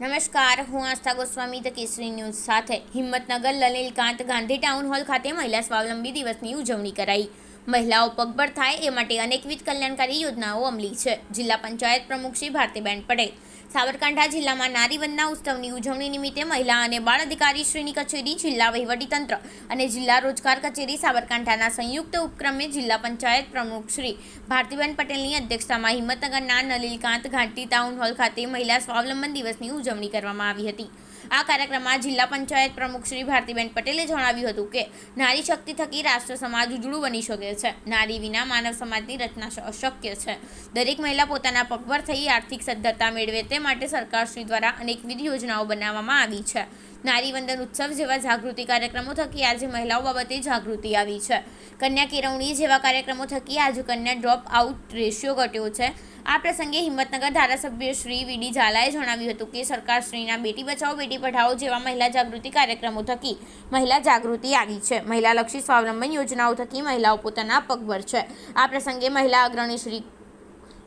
નમસ્કાર, હું Astha Goswami, the Kesari news સાથે હિંમતનગર, લલિલકાંત ગાંધી ટાઉન હોલ ખાતે મહિલા સ્વાવલંબી દિવસની ઉજવણી કરાઈ. મહિલાઓ પગભર થાય એ માટે અનેકવિધ કલ્યાણકારી યોજનાઓ અમલી છે. જિલ્લા પંચાયત પ્રમુખ શ્રી ભારતીબેન પટેલ, સાબરકાંઠા જિલ્લામાં નારી વંદના ઉત્સવની ઉજવણી નિમિત્તે મહિલા અને બાળ અધિકારી શ્રીની કચેરી, જિલ્લા વહીવટીતંત્ર અને જિલ્લા રોજગાર કચેરી સાબરકાંઠાના સંયુક્ત ઉપક્રમે જિલ્લા પંચાયત પ્રમુખ શ્રી ભારતીબેન પટેલની અધ્યક્ષતામાં હિંમતનગરના નલીલકાંત ઘાટી ટાઉન હોલ ખાતે મહિલા સ્વાવલંબન દિવસની ઉજવણી કરવામાં આવી હતી. આ કાર્યક્રમમાં જિલ્લા પંચાયત પ્રમુખ શ્રી ભારતીબેન પટેલે જણાવ્યું હતું કે, નારી શક્તિ થકી રાષ્ટ્ર સમાજ ઉજળું બની શકે છે. નારી વિના માનવ સમાજની રચના અશક્ય છે. દરેક મહિલા પોતાના પગભર થઈ આર્થિક સદ્ધરતા મેળવે તે માટે સરકારશ્રી દ્વારા અનેકવિધ યોજનાઓ બનાવવામાં આવી છે. નારી વંદન ઉત્સવ જેવા જાગૃતિ કાર્યક્રમો થકી આજે મહિલાઓ બાબતે જાગૃતિ આવી છે. કન્યા કેળવણી જેવા કાર્યક્રમો થકી આજે કન્યા ડ્રોપ આઉટ રેશિયો ઘટ્યો છે. આ પ્રસંગે હિંમતનગર ધારાસભ્ય શ્રી વીડી ઝાલાએ જણાવ્યું હતું કે સરકારશ્રીના બેટી બચાવો, બેટી પઢાઓ જેવા મહિલા જાગૃતિ કાર્યક્રમો થકી મહિલા જાગૃતિ આવી છે. મહિલાલક્ષી સ્વાવલંબન યોજનાઓ થકી મહિલાઓ પોતાના પગભર છે. આ પ્રસંગે મહિલા અગ્રણી શ્રી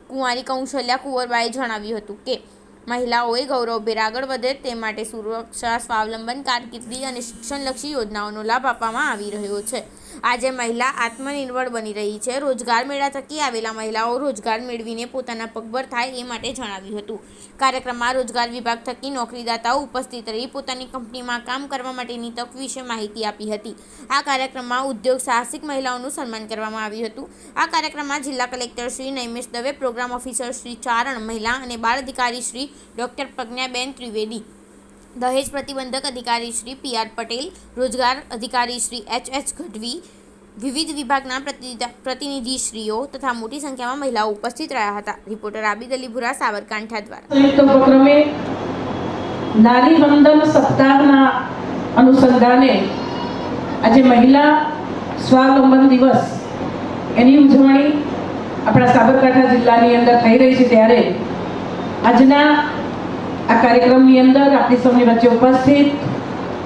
કુંવારી કૌશલ્યા કુંવરબાએ જણાવ્યું હતું કે મહિલાઓએ ગૌરવભેર આગળ વધે તે માટે સુરક્ષા સ્વાવલંબન, કારકિર્દી અને શિક્ષણલક્ષી યોજનાઓનો લાભ આપવામાં આવી રહ્યો છે. આજે મહિલા આત્મનિર્ભર બની રહી છે. રોજગાર મેળા થકી આવેલા મહિલાઓ રોજગાર મેળવીને પોતાના પગભર થાય એ માટે જણાવ્યું હતું. કાર્યક્રમમાં રોજગાર વિભાગ થકી નોકરીદાતાઓ ઉપસ્થિત રહી પોતાની કંપનીમાં કામ કરવા માટેની તક વિશે માહિતી આપી હતી. આ કાર્યક્રમમાં ઉદ્યોગ સાહસિક મહિલાઓનું સન્માન કરવામાં આવ્યું હતું. આ કાર્યક્રમમાં જિલ્લા collector Shri Naimesh Dave, program officer Shri Charan, મહિલા અને બાળ અધિકારી શ્રી ડૉક્ટર પ્રજ્ઞાબેન ત્રિવેદી દહેજ પ્રતિબંધક અધિકારી શ્રી પી આર પટેલ, રોજગાર અધિકારી શ્રી એચ એચ ગઢવી, વિવિધ વિભાગના પ્રતિનિધિશ્રીઓ તથા મોટી સંખ્યામાં મહિલાઓ ઉપસ્થિત રહ્યા હતા. રિપોર્ટર આબિદ અલીભુરા સાબરકાંઠા દ્વારા. સંયુક્ત ઉપક્રમે નારી વંદન સપ્તાહના અનુસંધાને આજે મહિલા સ્વાવલંબન દિવસ એની ઉજવણી આપણા સાબરકાંઠા જિલ્લાની અંદર થઈ રહી છે ત્યારે આજના આ કાર્યક્રમની અંદર આપણી સૌની વચ્ચે ઉપસ્થિત